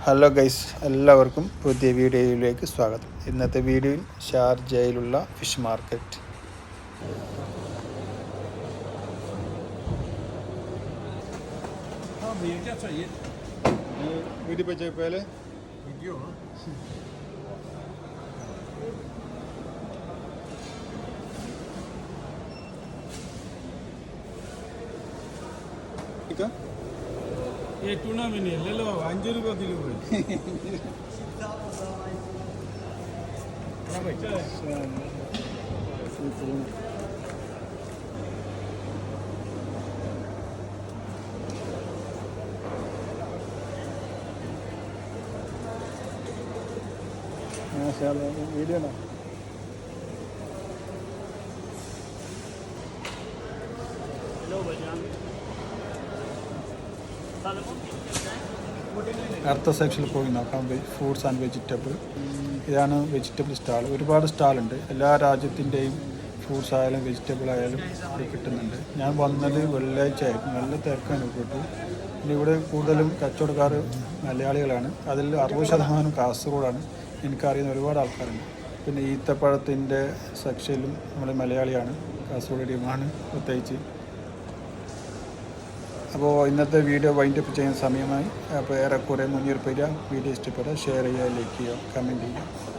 Hello guys എല്ലാവർക്കും പുതിയ വീഡിയോയിലേക്ക് സ്വാഗതം ഇന്നത്തെ വീഡിയോയിൽ ഷാർജയിലുള്ള ഫിഷ് മാർക്കറ്റ് हाँ भैया क्या चाहिए വീഡിയോ पे चाहिए पहले वीडियो हाँ ठीक है ഈ ടൂർണമെന്റ് അല്ലല്ലോ അഞ്ചു രൂപ പത്ത് രൂപ വീഡിയോ ഹലോ ഭജാൻ അടുത്ത സെക്ഷനിൽ പോയി നോക്കാം. Fruits and vegetable. ഇതാണ് വെജിറ്റബിൾ സ്റ്റാൾ. ഒരുപാട് സ്റ്റാളുണ്ട്. എല്ലാ രാജ്യത്തിന്റെയും ഫ്രൂട്ട്സ് ആയാലും വെജിറ്റബിൾ ആയാലും ഇവിടെ കിട്ടുന്നുണ്ട്. ഞാൻ വന്നത് വെള്ളിയാഴ്ച ആയിരുന്നു നല്ല തിരക്കാണ് കേട്ടു പിന്നെ ഇവിടെ കൂടുതലും കച്ചവടക്കാർ മലയാളികളാണ്. അതിൽ അറുപത് ശതമാനം കാസർഗോഡാണ്. എനിക്കറിയുന്ന ഒരുപാട് ആൾക്കാരുണ്ട്. പിന്നെ ഈത്തപ്പഴത്തിന്റെ സെക്ഷനിലും നമ്മൾ മലയാളിയാണ്. കാസർഗോഡ് ടീമാണ് പ്രത്യേകിച്ച്. അപ്പോൾ ഇന്നത്തെ വീഡിയോ വൈൻഡപ്പ് ചെയ്യുന്ന സമയമായി. അപ്പോൾ ഏറെക്കുറെ മുന്നേറിപ്പിക്കുക വീഡിയോ ഇഷ്ടപ്പെടുക ഷെയർ ചെയ്യുക ലൈക്ക് ചെയ്യുക കമന്റ് ചെയ്യുക.